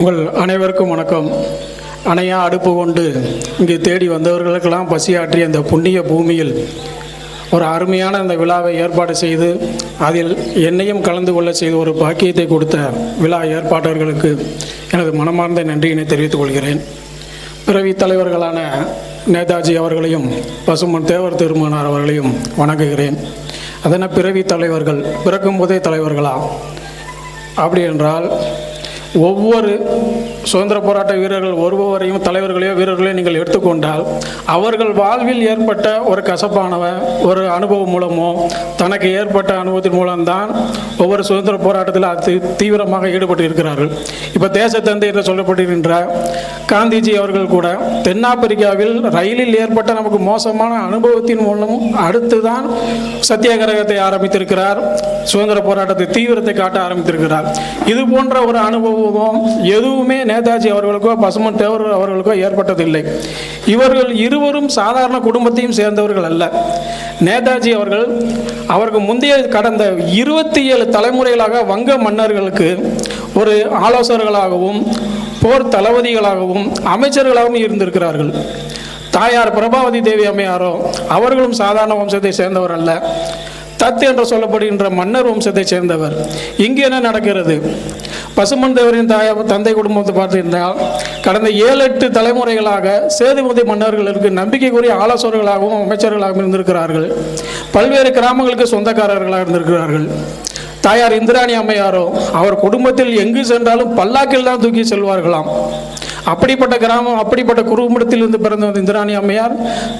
உங்கள் அனைவருக்கும் வணக்கம். அணையா அடுப்பு கொண்டு இங்கு தேடி வந்தவர்களுக்கெல்லாம் பசியாற்றிய இந்த புண்ணிய பூமியில் ஒரு அருமையான அந்த விழாவை ஏற்பாடு செய்து அதில் என்னையும் கலந்து கொள்ள செய்து ஒரு பாக்கியத்தை கொடுத்த விழா ஏற்பாட்டர்களுக்கு எனது மனமார்ந்த நன்றியினை தெரிவித்துக் கொள்கிறேன். பிறவி தலைவர்களான நேதாஜி அவர்களையும் பசுமன் தேவர் திருமணார் அவர்களையும் வணங்குகிறேன். அதென பிறவி தலைவர்கள் பிறக்கும் போதே தலைவர்களா? அப்படி என்றால் ஒவ்வொரு சுதந்திர போராட்ட வீரர்கள் ஒருவரையும் தலைவர்களையோ வீரர்களையோ நீங்கள் எடுத்துக்கொண்டால் அவர்கள் வாழ்வில் ஏற்பட்ட ஒரு கசப்பானவ ஒரு அனுபவம் மூலமோ தனக்கு ஏற்பட்ட அனுபவத்தின் மூலம்தான் ஒவ்வொரு சுதந்திர போராட்டத்தில் அது தீவிரமாக ஈடுபட்டு இருக்கிறார்கள் இப்போ தேசத்தந்தை என்று சொல்லப்படுகின்ற காந்திஜி அவர்கள் கூட தென்னாப்பிரிக்காவில் ரயிலில் ஏற்பட்ட நமக்கு மோசமான அனுபவத்தின் மூலம் அடுத்துதான் சத்தியாகிரகத்தை ஆரம்பித்திருக்கிறார். சுதந்திர போராட்டத்தை தீவிரத்தை காட்ட ஆரம்பித்திருக்கிறார். இது போன்ற ஒரு அனுபவம் எதுவுமே நேதாஜி அவர்களுக்கோ பசுமன் தேவர் அவர்களுக்கோ ஏற்பட்டதில்லை. இவர்கள் இருவரும் சாதாரண குடும்பத்தையும் சேர்ந்தவர்கள் அல்ல. நேதாஜி அவர்கள் அவருக்கு முந்தைய கடந்த இருபத்தி ஏழு தலைமுறைகளாக வங்க மன்னர்களுக்கு ஒரு ஆலோசகர்களாகவும் போர் தளபதிகளாகவும் அமைச்சர்களாகவும் இருந்திருக்கிறார்கள். தாயார் பிரபாவதி தேவி அம்மையாரோ அவர்களும் சாதாரண வம்சத்தை சேர்ந்தவர் அல்ல. தத் என்று சொல்லப்படுகின்ற மன்னர் வம்சத்தை சேர்ந்தவர். இங்கு என்ன நடக்கிறது? பசுமன் தேவரின் தாய தந்தை குடும்பத்தை பார்த்திருந்தால் கடந்த ஏழு எட்டு தலைமுறைகளாக சேதுமதி மன்னர்களுக்கு நம்பிக்கைக்குரிய ஆலோசகர்களாகவும் அமைச்சர்களாகவும் இருந்திருக்கிறார்கள். பல்வேறு கிராமங்களுக்கு சொந்தக்காரர்களாக இருந்திருக்கிறார்கள். தாயார் இந்திராணி அம்மையாரோ அவர் குடும்பத்தில் எங்கு சென்றாலும் பல்லாக்கில் தான் தூக்கி செல்வார்களாம். அப்படிப்பட்ட கிராமம் அப்படிப்பட்ட குடும்பத்தில் பிறந்த வந்த இந்திராணி அம்மையார்.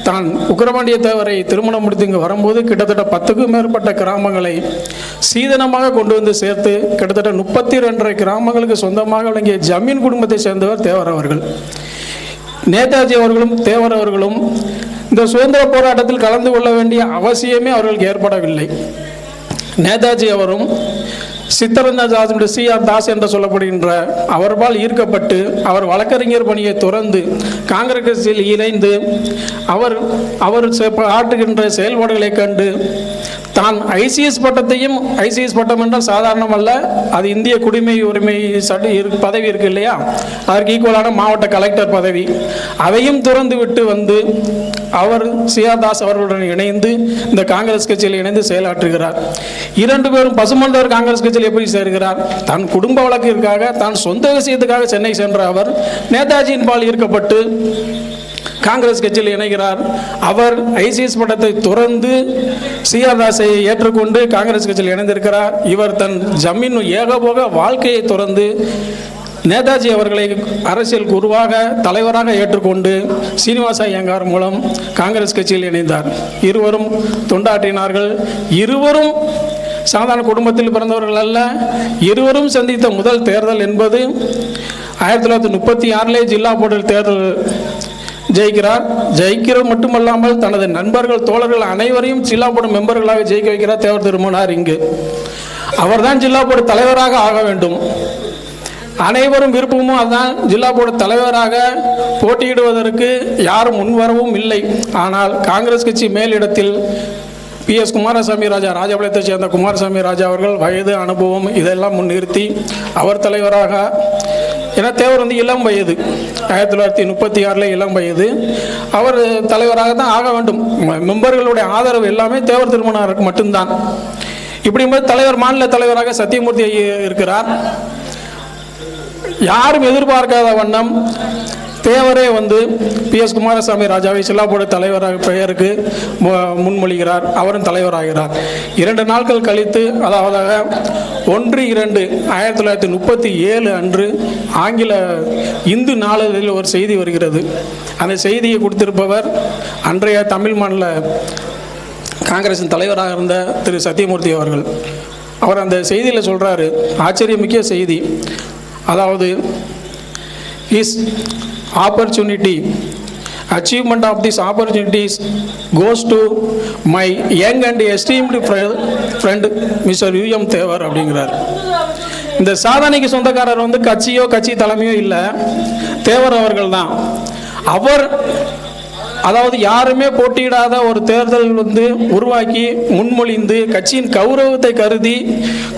தான் உக்கிரபாண்டிய தேவரை திருமணம் முடித்து இங்கு வரும்போது கிட்டத்தட்ட பத்துக்கும் மேற்பட்ட கிராமங்களை சீதனமாக கொண்டு வந்து சேர்த்து கிட்டத்தட்ட முப்பத்தி ரெண்டரை கிராமங்களுக்கு சொந்தமாக விளங்கிய ஜமீன் குடும்பத்தை சேர்ந்தவர் தேவர் அவர்கள். நேதாஜி அவர்களும் தேவர் அவர்களும் இந்த சுதந்திர போராட்டத்தில் கலந்து கொள்ள வேண்டிய அவசியமே அவர்களுக்கு ஏற்படவில்லை. நேதாஜி அவரும் சித்தரஞ்சா தாஸ் சி. ஆர். தாஸ் என்று சொல்லப்படுகின்ற அவர்பால் ஈர்க்கப்பட்டு அவர் வழக்கறிஞர் பணியை துறந்து காங்கிரஸ் கட்சியில் இணைந்து அவர் அவர் செ- ஆற்றுகின்ற செயல்பாடுகளை கண்டு தான் ஐசிஎஸ் பட்டத்தையும் ஐசிஎஸ் பட்டம் என்றால் சாதாரணம் அல்ல அது இந்திய குடிமை உரிமை சட்ட பதவி இருக்கு இல்லையா? அதற்கு ஈக்குவலான மாவட்ட கலெக்டர் பதவி. அதையும் துறந்து விட்டு வந்து அவர் சியாதாஸ் அவர்களுடன் இணைந்து இந்த காங்கிரஸ் கட்சியில் இணைந்து செயலாற்றுகிறார். இரண்டு பேரும் பசுமந்தவர் காங்கிரஸ் கட்சியில் எப்படி சேர்கிறார்? தன் குடும்ப வழக்கிற்காக தான் சொந்த விஷயத்துக்காக சென்னை சென்ற அவர் நேதாஜியின் பால் ஈர்க்கப்பட்டு காங்கிரஸ் கட்சியில் இணைகிறார். அவர் ஐசிஎஸ் பட்டத்தை துறந்து சிஆர்தாஸை ஏற்றுக்கொண்டு காங்கிரஸ் கட்சியில் இணைந்திருக்கிறார். இவர் தன் ஜமீன் ஏகபோக வாழ்க்கையை துறந்து நேதாஜி அவர்களை அரசியல் குருவாக தலைவராக ஏற்றுக்கொண்டு சீனிவாச ஐயங்கார் மூலம் காங்கிரஸ் கட்சியில் இணைந்தார். இருவரும் தொண்டாற்றினார்கள். இருவரும் சாதாரண குடும்பத்தில் பிறந்தவர்கள் அல்ல இருவரும் சந்தித்த முதல் தேர்தல் என்பது ஆயிரத்தி தொள்ளாயிரத்தி முப்பத்தி ஆறிலே ஜில்லா போர்டில் தேர்தல் ஜெயிக்கிறார். ஜெயிக்கிறது மட்டுமல்லாமல் தனது நண்பர்கள் தோழர்கள் அனைவரையும் ஜில்லா போர்டு மெம்பர்களாக ஜெயிக்க வைக்கிறார் தேவர் திருமணார் இங்கு. அவர்தான் ஜில்லா போர்டு தலைவராக ஆக வேண்டும். அனைவரும் விருப்பமும் அதுதான் ஜில்லா போர்டு தலைவராக போட்டியிடுவதற்கு யாரும் முன்வரவும் இல்லை. ஆனால் காங்கிரஸ் கட்சி மேலிடத்தில் பி எஸ் குமாரசாமி ராஜா ராஜபாளையத்தைச் சேர்ந்த குமாரசாமி ராஜா அவர்கள் வயது அனுபவம் இதெல்லாம் முன்னிறுத்தி அவர் தலைவராக ஏன்னா தேவர் வந்து இளம் வயது. ஆயிரத்தி தொள்ளாயிரத்தி முப்பத்தி ஆறில் இளம் வயது. அவர் தலைவராக தான் ஆக வேண்டும். ம- மெம்பர்களுடைய ஆதரவு எல்லாமே தேவர் திருமணருக்கு மட்டும்தான். இப்படிங்கும்போது தலைவர் மாநில தலைவராக சத்தியமூர்த்தி இருக்கிறார். யாரும் எதிர்பார்க்காத வண்ணம் தேவரே வந்து பி எஸ் குமாரசாமி ராஜாவை சில்லாபோட தலைவராக பெயருக்கு முன்மொழிகிறார். அவரும் தலைவராகிறார். இரண்டு நாட்கள் கழித்து அதாவது ஒன்று இரண்டு ஆயிரத்தி தொள்ளாயிரத்தி முப்பத்தி ஏழு அன்று ஆங்கில இந்து நாளிதழில் ஒரு செய்தி வருகிறது. அந்த செய்தியை கொடுத்திருப்பவர் அன்றைய தமிழ் மாநில காங்கிரசின் தலைவராக இருந்த திரு சத்தியமூர்த்தி அவர்கள். அவர் அந்த செய்தியில் சொல்கிறாரு ஆச்சரியமிக்க செய்தி. அதாவது is opportunity achievement of this opportunities goes to my young and esteemed friend mister U M Thevar அப்படிங்கிறார். இந்த சாதனைக்கு சொந்தக்காரர் வந்து கட்சியோ கட்சி தலைமையோ இல்லை. தேவர் அவர்கள் தான் அவர் அதாவது யாருமே போட்டியிடாத ஒரு தேர்தல் வந்து உருவாக்கி முன்மொழிந்து கட்சியின் கௌரவத்தை கருதி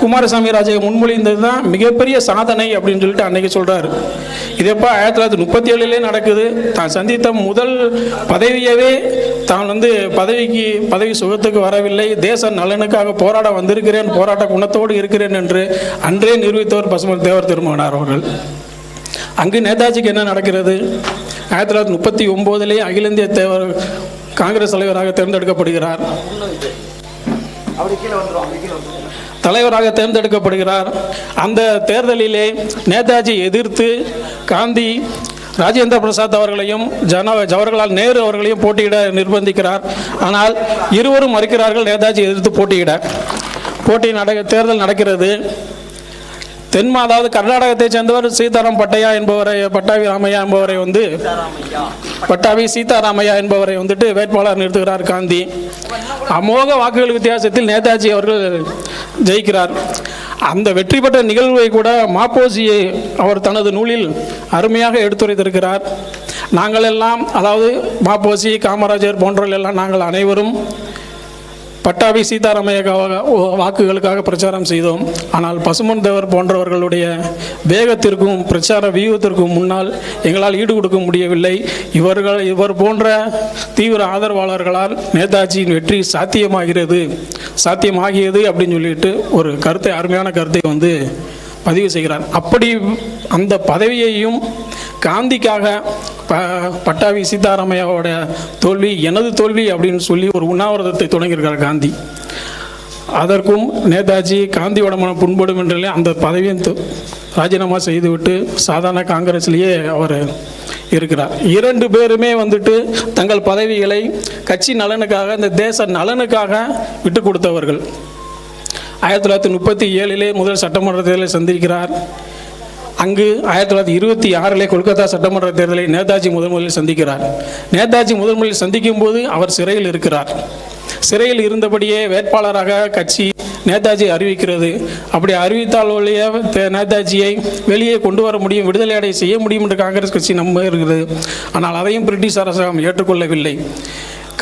குமாரசாமி ராஜா முன்மொழிந்தது தான் மிகப்பெரிய சாதனை அப்படின்னு சொல்லிட்டு அன்னைக்கு சொல்கிறாரு இதப்போ ஆயிரத்தி தொள்ளாயிரத்தி முப்பத்தி ஏழுலேயே நடக்குது. தான் சந்தித்த முதல் பதவியவே தான் வந்து பதவிக்கு பதவி சுகத்துக்கு வரவில்லை. தேச நலனுக்காக போராட வந்திருக்கிறேன் போராட்ட குணத்தோடு இருக்கிறேன் என்று அன்றே நிரூபித்தவர் பசுமல் தேவர் திருமகனார் அவர்கள். அங்கு நேதாஜிக்கு என்ன நடக்கிறது? ஆயிரத்தி தொள்ளாயிரத்தி முப்பத்தி ஒம்போதிலே அகில இந்திய தேவர் காங்கிரஸ் தலைவராக தேர்ந்தெடுக்கப்படுகிறார். தலைவராக தேர்ந்தெடுக்கப்படுகிறார். அந்த தேர்தலிலே நேதாஜி எதிர்த்து காந்தி ராஜேந்திர பிரசாத் அவர்களையும் ஜன ஜவஹர்லால் நேரு அவர்களையும் போட்டியிட நிர்பந்திக்கிறார். ஆனால் இருவரும் மறுக்கிறார்கள் நேதாஜி எதிர்த்து போட்டியிட. போட்டி நட தேர்தல் நடக்கிறது. தென்மா அதாவது கர்நாடகத்தைச் சேர்ந்தவர் சீதாராம் பட்டையா என்பவரை பட்டாவி ராமையா என்பவரை வந்து பட்டாவி சீதாராமையா என்பவரை வந்துட்டு வேட்பாளர் நிறுத்துகிறார் காந்தி. அமோக வாக்குகள் வித்தியாசத்தில் நேதாஜி அவர்கள் ஜெயிக்கிறார். அந்த வெற்றி பெற்ற நிகழ்வை கூட மாப்போசியை அவர் தனது நூலில் அருமையாக எடுத்துரைத்திருக்கிறார். நாங்கள் எல்லாம் அதாவது மாப்போசி காமராஜர் போன்றவர்கள் எல்லாம் நாங்கள் அனைவரும் பட்டாபி சீதாராமையாக்காக வாக்குகளுக்காக பிரச்சாரம் செய்தோம். ஆனால் பசுமன் தேவர் போன்றவர்களுடைய வேகத்திற்கும் பிரச்சார வியூகத்திற்கும் முன்னால் எங்களால் ஈடு கொடுக்க முடியவில்லை. இவர்கள் இவர் போன்ற தீவிர ஆதரவாளர்களால் நேதாஜியின் வெற்றி சாத்தியமாகிறது சாத்தியமாகியது அப்படின்னு சொல்லிட்டு ஒரு கருத்தை அருமையான கருத்தை வந்து பதிவு செய்கிறார். அப்படி அந்த பதவியையும் காந்திக்காக ப பட்டாவி சீதாராமையாவோட தோல்வி எனது தோல்வி அப்படின்னு சொல்லி ஒரு உண்ணாவிரதத்தை தொடங்கியிருக்கார் காந்தி. அதற்கும் நேதாஜி காந்தியோட மனம் புண்படும் என்றே அந்த பதவியும் ராஜினாமா செய்துவிட்டு சாதாரண காங்கிரஸ்லேயே அவர் இருக்கிறார். இரண்டு பேருமே வந்துட்டு தங்கள் பதவிகளை கட்சி நலனுக்காக இந்த தேச நலனுக்காக விட்டு கொடுத்தவர்கள். ஆயிரத்தி தொள்ளாயிரத்தி முப்பத்தி ஏழிலே முதல் சட்டமன்ற தேர்தலை சந்திக்கிறார். அங்கு ஆயிரத்தி தொள்ளாயிரத்தி இருபத்தி ஆறிலே கொல்கத்தா சட்டமன்ற தேர்தலை நேதாஜி முதன் முதலில் சந்திக்கிறார். நேதாஜி முதன் முதலில் சந்திக்கும் போது அவர் சிறையில் இருக்கிறார். சிறையில் இருந்தபடியே வேட்பாளராக கட்சி நேதாஜி அறிவிக்கிறது. அப்படி அறிவித்தால் ஒழிய தே- நேதாஜியை வெளியே கொண்டு வர முடியும் விடுதலை அடைய செய்ய முடியும் என்று காங்கிரஸ் கட்சி நம்ப இருக்கிறது ஆனால் அதையும் பிரிட்டிஷ் அரசாங்கம் ஏற்றுக்கொள்ளவில்லை.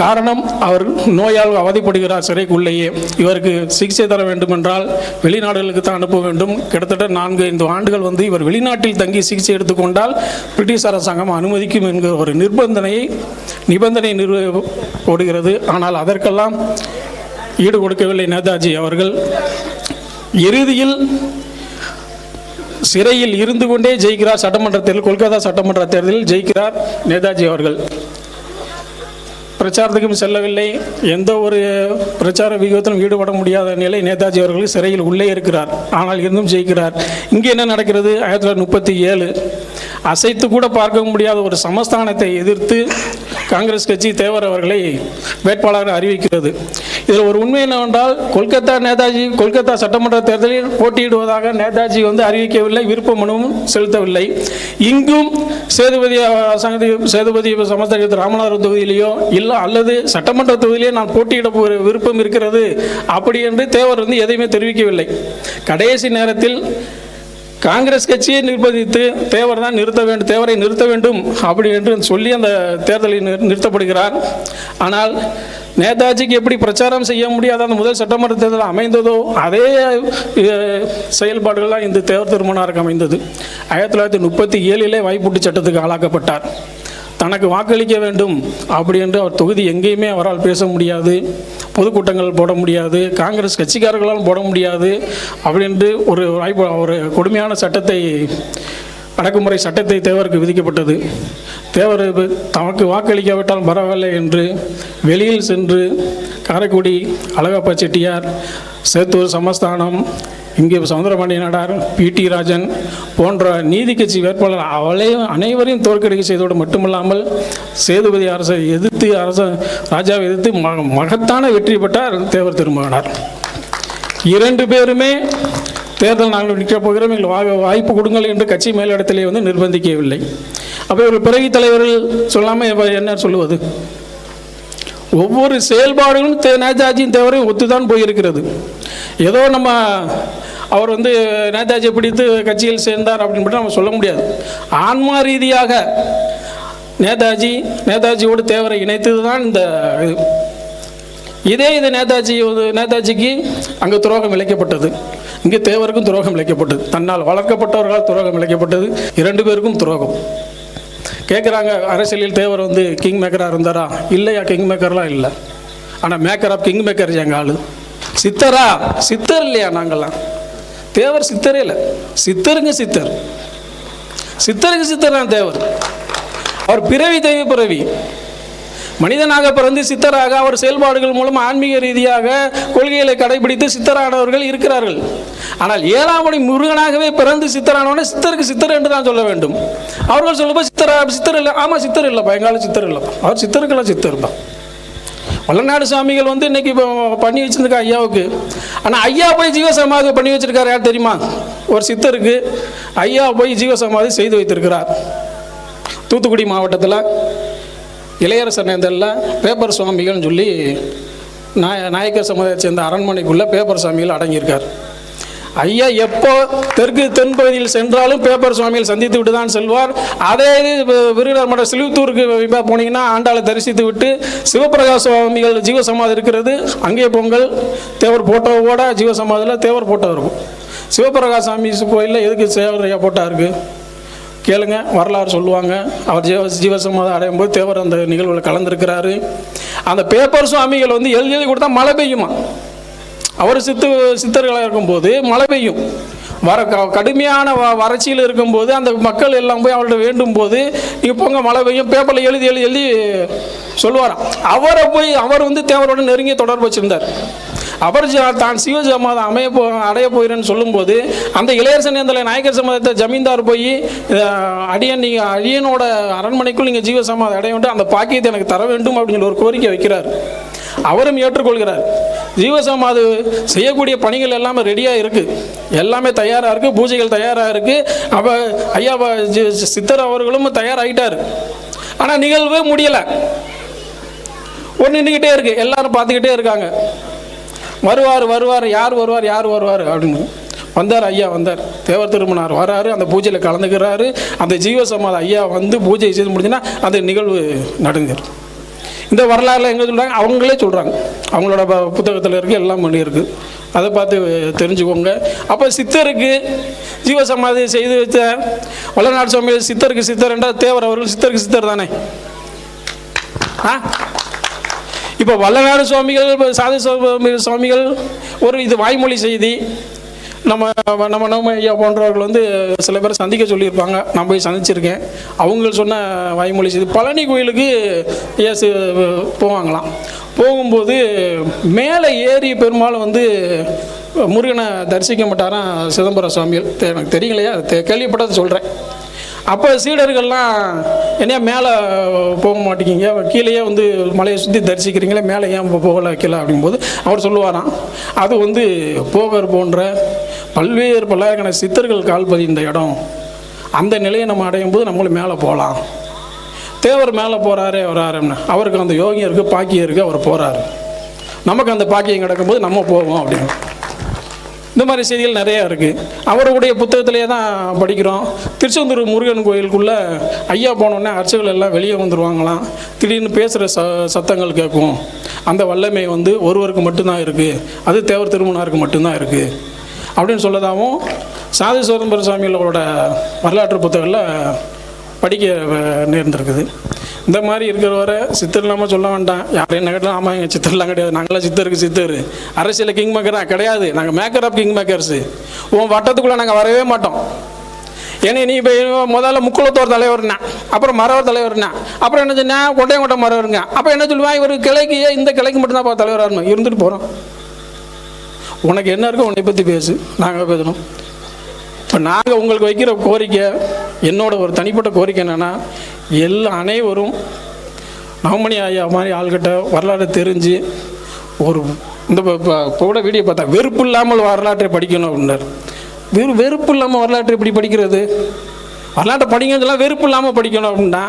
காரணம் அவர் நோயால் அவதிப்படுகிறார் சிறைக்குள்ளேயே. இவருக்கு சிகிச்சை தர வேண்டுமென்றால் வெளிநாடுகளுக்கு தான் அனுப்ப வேண்டும். கிட்டத்தட்ட நான்கு ஐந்து ஆண்டுகள் வந்து இவர் வெளிநாட்டில் தங்கி சிகிச்சை எடுத்துக்கொண்டால் பிரிட்டிஷ் அரசாங்கம் அனுமதிக்கும் என்கிற ஒரு நிர்பந்தனையை நிபந்தனை நிறுவ போடுகிறது ஆனால் அதற்கெல்லாம் ஈடு கொடுக்கவில்லை நேதாஜி அவர்கள். இறுதியில் சிறையில் இருந்து கொண்டே ஜெயிக்கிறார் சட்டமன்ற தேர்தல் கொல்கத்தா சட்டமன்ற தேர்தலில் ஜெயிக்கிறார் நேதாஜி அவர்கள். பிரச்சாரத்துக்கும் செல்லவில்லை. எந்த ஒரு பிரச்சார வியூகத்திலும் ஈடுபட முடியாத நிலை நேதாஜி அவர்கள் சிறையில் உள்ளே இருக்கிறார். ஆனால் இருந்தும் ஜெயிக்கிறார். இங்கே என்ன நடக்கிறது? ஆயிரத்தி தொள்ளாயிரத்தி முப்பத்தி ஏழு. அசைத்து கூட பார்க்க முடியாத ஒரு சமஸ்தானத்தை எதிர்த்து காங்கிரஸ் கட்சி தேவர் அவர்களை வேட்பாளராக அறிவிக்கிறது. இதில் ஒரு உண்மை என்னவென்றால் கொல்கத்தா நேதாஜி கொல்கத்தா சட்டமன்ற தேர்தலில் போட்டியிடுவதாக நேதாஜி வந்து அறிவிக்கவில்லை. விருப்ப மனுவும் செலுத்தவில்லை. இங்கும் சேதுபதி சங்கதி சேதுபதி சமஸ்தானத்தில் ராமநாதபுரம் தொகுதியிலேயோ இல்லை அல்லது சட்டமன்ற தொகுதியிலே நான் போட்டியிட போகிற விருப்பம் இருக்கிறது அப்படி என்று தேவர் வந்து எதையுமே தெரிவிக்கவில்லை. கடைசி நேரத்தில் காங்கிரஸ் கட்சியை நிர்பந்தித்து தேவர் தான் நிறுத்த வேண்டும் தேவரை நிறுத்த வேண்டும் அப்படி என்று சொல்லி அந்த தேர்தலில் நிறுத்தப்படுகிறார். ஆனால் நேதாஜிக்கு எப்படி பிரச்சாரம் செய்ய முடியாத அந்த முதல் சட்டமன்ற தேர்தல் அமைந்ததோ அதே அஹ், செயல்பாடுகள்லாம் இந்த தேவர் திருமணாருக்கு அமைந்தது. ஆயிரத்தி தொள்ளாயிரத்தி முப்பத்தி ஏழிலே வாய்ப்பூட்டு சட்டத்துக்கு ஆளாக்கப்பட்டார். தனக்கு வாக்களிக்க வேண்டும் அப்படி என்று அவர் தொகுதி எங்கேயுமே அவரால் பேச முடியாது. பொதுக்கூட்டங்கள் போட முடியாது. காங்கிரஸ் கட்சிக்காரர்களால் போட முடியாது. அப்படின்ட்டு ஒரு வாய்ப்பு ஒரு கொடுமையான சட்டத்தை அடக்குமுறை சட்டத்தை தேவருக்கு விதிக்கப்பட்டது. தேவர் தமக்கு வாக்களிக்காவிட்டால் பரவாயில்லை என்று வெளியில் சென்று காரைக்குடி அழகப்பா செட்டியார் சேத்தூர் சமஸ்தானம் இங்கே சவுந்தரபாண்டி நாடார் பிடி ராஜன் போன்ற நீதி கட்சி வேட்பாளர் அவளையும் அனைவரையும் தோற்கடிக்க செய்தோடு மட்டுமல்லாமல் சேதுபதி அரசை எதிர்த்து அரச ராஜாவை எதிர்த்து மக மகத்தான வெற்றி பெற்றார் தேவர் திருமகனார். இரண்டு பேருமே தேர்தல் நாங்கள் நிற்கப் போகிறோம். எங்களுக்கு வாய்ப்பு கொடுங்கள் என்று கட்சி மேலிடத்திலே வந்து நிர்பந்திக்கவில்லை. அப்போ இவர்கள் பிறகு தலைவர்கள் சொல்லாமல் என்ன சொல்லுவது? ஒவ்வொரு செயல்பாடுகளும் நேதாஜியின் தேவரையும் ஒத்துதான் போயிருக்கிறது. ஏதோ நம்ம அவர் வந்து நேதாஜியை பிடித்து கட்சியில் சேர்ந்தார் அப்படின்னு நம்ம சொல்ல முடியாது. ஆன்மா ரீதியாக நேதாஜி நேதாஜியோடு தேவரை இணைத்தது தான் இந்த இதே இது நேதாஜி நேதாஜிக்கு அங்கே துரோகம் இழைக்கப்பட்டது. இங்கே தேவருக்கும் துரோகம் இழைக்கப்பட்டது. தன்னால் வளர்க்கப்பட்டவர்களால் துரோகம் இழைக்கப்பட்டது. இரண்டு பேருக்கும் துரோகம். கேட்குறாங்க அரசியலில் தேவர் வந்து கிங் மேக்கராக இருந்தாரா? இல்லையா கிங் மேக்கர்லாம் இல்லை. ஆனால் மேக்கர் ஆஃப் கிங் மேக்கர் எங்கள் ஆள்? சித்தரா? சித்தர் இல்லையா நாங்கள்லாம்? தேவர் சித்தரே இல்லை. சித்தருங்க சித்தர். சித்தருக்கு சித்தர் தான் தேவர். அவர் பிறவி தெய்வ பிறவி. மனிதனாக பிறந்து சித்தராக அவர் செயல்பாடுகள் மூலம் ஆன்மீக ரீதியாக கொள்கைகளை கடைபிடித்து சித்தரானவர்கள் இருக்கிறார்கள். ஆனால் ஏழாம் மணி முருகனாகவே பிறந்து சித்தரானவனே சித்தருக்கு சித்தர் என்று தான் சொல்ல வேண்டும். அவர்கள் சொல்லும்போது சித்தரா சித்தர் இல்லை. ஆமாம் சித்தர் இல்லைப்பா எங்கால சித்தர் இல்லைப்பா அவர் சித்தருக்கெல்லாம் சித்தர் தான். வல்லநாடு சுவாமிகள் வந்து இன்னைக்கு இப்போ பண்ணி வச்சிருந்துக்கா ஐயாவுக்கு. ஆனால் ஐயா போய் ஜீவசமாதி பண்ணி வச்சிருக்காரு யார் தெரியுமா? ஒரு சித்தருக்கு ஐயா போய் ஜீவசமாதி செய்து வைத்திருக்கிறார். தூத்துக்குடி மாவட்டத்தில் இளையரசர் நேந்தலில் பேப்பர் சுவாமிகள்னு சொல்லி நாய நாயக்கர் சமுதாயத்தை சேர்ந்த அரண்மனைக்குள்ளே பேப்பர் சுவாமிகள் அடங்கியிருக்கார். ஐயா எப்போ தெற்கு தென்பகுதியில் சென்றாலும் பேப்பர் சுவாமியில் சந்தித்து விட்டு தான் செல்வார். அதே இது வி- விருதுநகர் மற்ற சிலுத்தூருக்கு போனீங்கன்னா ஆண்டாளை தரிசித்து விட்டு சிவபிரகாஷ் சுவாமிகள் ஜீவசமாதி இருக்கிறது. அங்கே பொங்கல் தேவர் போட்டோவோட ஜீவசமாதியில் தேவர் போட்டோ இருக்கும். சிவபிரகாஷ் சுவாமி கோயிலில் எதுக்கு சேவர் போட்டா இருக்குது கேளுங்க வரலாறு சொல்லுவாங்க. அவர் ஜீவ ஜீவசமாதம் அடையும் போது தேவர் அந்த நிகழ்வில் கலந்துருக்கிறாரு. அந்த பேப்பர் சுவாமிகள் வந்து எழுதி எழுதி கொடுத்தா மழை பெய்யுமா? அவர் சித்து சித்தர்களாக இருக்கும்போது மழை பெய்யும். வர க- கடுமையான வ வறட்சியில் இருக்கும்போது அந்த மக்கள் எல்லாம் போய் அவர்கிட்ட வேண்டும் போது நீங்கள் போங்க மழை பெய்யும். பேப்பரில் எழுதி எழுதி எழுதி சொல்லுவாராம். அவரை போய் அவர் வந்து தேவரோட நெருங்கிய தொடர்பு வச்சிருந்தார். அவர் ஜ- தான் சிவசமாதம் அமைய போ அடைய போகிறேன்னு சொல்லும்போது அந்த இளையரசன் அந்த நாயக்கர் சமாதத்தை ஜமீன்தார் போய் அடியன் நீங்கள் அடியனோட அரண்மனைக்குள் நீங்கள் ஜீவசமாதம் அடைய வேண்டும். அந்த பாக்கியத்தை எனக்கு தர வேண்டும் அப்படின்னு சொல்லி ஒரு கோரிக்கை வைக்கிறார். அவரும் ஏற்றுக்கொள்கிறார். ஜீவசமாது செய்யக்கூடிய பணிகள் எல்லாமே ரெடியாக இருக்குது எல்லாமே தயாராக இருக்குது பூஜைகள் தயாராக இருக்குது அப்போ ஐயா சித்தர் அவர்களும் தயாராகிட்டார் ஆனால் நிகழ்வே முடியலை. ஒன்று நின்றுக்கிட்டே இருக்குது எல்லாரும் பார்த்துக்கிட்டே இருக்காங்க. வருவார் வருவார் யார் வருவார் யார் வருவார் அப்படின்னு. வந்தார் ஐயா வந்தார். தேவர் திருமணார் வராரு. அந்த பூஜையில் கலந்துக்கிறாரு. அந்த ஜீவசமாத ஐயா வந்து பூஜை செய்து முடிஞ்சுன்னா அந்த நிகழ்வு நடுங்கிறது இந்த வரலாறுல எங்கே சொல்கிறாங்க அவங்களே சொல்கிறாங்க அவங்களோட ப- புத்தகத்தில் இருக்கு எல்லாம் பண்ணியிருக்கு. அதை பார்த்து தெரிஞ்சுக்கோங்க. அப்போ சித்தருக்கு ஜீவசமாதி செய்து வைத்த வல்லநாடு சுவாமி சித்தருக்கு சித்தர் என்றால் தேவர் அவர்கள் சித்தருக்கு சித்தர் தானே? ஆ? இப்போ வல்லநாடு சுவாமிகள் சாதி சுவாமிகள் ஒரு இது வாய்மொழி செய்தி. நம்ம நம்ம நம்ம ஐயா போன்றவர்கள் வந்து சில பேர் சந்திக்க சொல்லியிருப்பாங்க. நான் போய் சந்திச்சிருக்கேன். அவங்க சொன்ன வாய்மொழி செய்தி பழனி கோயிலுக்கு ஏசு போவாங்களாம். போகும்போது மேலே ஏறி பெரும்பாலும் வந்து முருகனை தரிசிக்க மாட்டாராம் சிதம்பரம் சுவாமிகள். எனக்கு தெரியலையா? தெ- கேள்விப்பட்டதை சொல்கிறேன் அப்போ சீடர்கள்லாம் என்னையா மேலே போக மாட்டேங்கிங்க கீழேயே வந்து மலையை சுற்றி தரிசிக்கிறீங்களே மேலே ஏன் இப்போ கீழே அப்படிங்கும்போது அவர் சொல்லுவாராம். அது வந்து போகர் போன்ற பல்வேறு பல்லாயிரக்கணக்கான சித்தர்கள் கால் பதிந்த இடம். அந்த நிலையை நம்ம அடையும் போது நம்மளும் மேலே போகலாம். தேவர் மேலே போகிறாரே வராருன்னு. அவருக்கு அந்த யோகியம் இருக்குது பாக்கியம் இருக்குது அவர் போகிறாரு நமக்கு அந்த பாக்கியம் கிடக்கும்போது நம்ம போவோம் அப்படின்னு. இந்த மாதிரி செய்திகள் நிறையா இருக்குது அவருடைய புத்தகத்திலே தான் படிக்கிறோம். திருச்செந்தூர் முருகன் கோயிலுக்குள்ளே ஐயா போனோடனே அர்ச்சகர்கள் எல்லாம் வெளியே வந்துடுவாங்களாம் திடீர்னு பேசுகிற ச சத்தங்கள் கேட்கும். அந்த வல்லமை வந்து ஒருவருக்கு மட்டும்தான் இருக்குது அது தேவர் திருமணாருக்கு மட்டும்தான் இருக்குது அப்படின்னு சொல்லதாகவும் சாதி சுதந்திர சுவாமிகளோட வரலாற்று புத்தகங்களில் படிக்க நேர்ந்திருக்குது. இந்த மாதிரி இருக்கிற வரை சித்தர் இல்லாமல் சொல்ல வேண்டாம். யாரையும் நகட்டில் ஆமாம் எங்கள் சித்தர்லாம் கிடையாது. நாங்களாம் சித்தருக்கு சித்தர். அரசியலில் கிங் மேக்கரா கிடையாது. நாங்கள் மேக்கர் ஆஃப் கிங் மேக்கர்ஸு உன் வட்டத்துக்குள்ளே நாங்கள் வரவே மாட்டோம். ஏன்னா நீ இப்போ முதல்ல முக்குளத்தோர் தலைவர்னா அப்புறம் மரவர் தலைவர்னா அப்புறம் என்ன சொன்னா கொட்டையங்கொட்டை மரவருங்க அப்போ என்ன சொல்லுவான் இவர் கிளைக்கு இந்த கிளைக்கு மட்டும்தான் தலைவராக இருக்கணும் இருந்துட்டு போகிறோம் உனக்கு என்ன இருக்கோ உன்னை பற்றி பேசு. நாங்கள் பேசணும். இப்போ நாங்கள் உங்களுக்கு வைக்கிற கோரிக்கை என்னோட ஒரு தனிப்பட்ட கோரிக்கை என்னென்னா எல்லா அனைவரும் நவமணி ஐயா மாதிரி ஆள்கிட்ட வரலாறு தெரிஞ்சு ஒரு இந்த இப்போ கூட வீடியோ பார்த்தா வெறுப்பு இல்லாமல் வரலாற்றை படிக்கணும் அப்படின்னார். வெறு வெறுப்பு இல்லாமல் வரலாற்றை எப்படி படிக்கிறது? வரலாற்றை படிக்கிறதுலாம் வெறுப்பு இல்லாமல் படிக்கணும் அப்படின்னா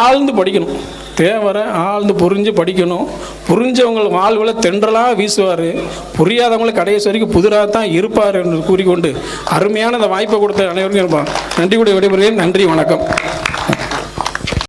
ஆழ்ந்து படிக்கணும். தேவரை ஆழ்ந்து புரிஞ்சு படிக்கணும். புரிஞ்சவங்க வாழ்வில் தென்றலாக வீசுவார். புரியாதவங்களை கடைசி வரைக்கும் புதிராக தான் இருப்பார் என்று கூறிக்கொண்டு அருமையான அந்த வாய்ப்பை கொடுத்த அனைவருக்கும் நன்றி கூட விடைபெறுகிறேன். நன்றி வணக்கம்.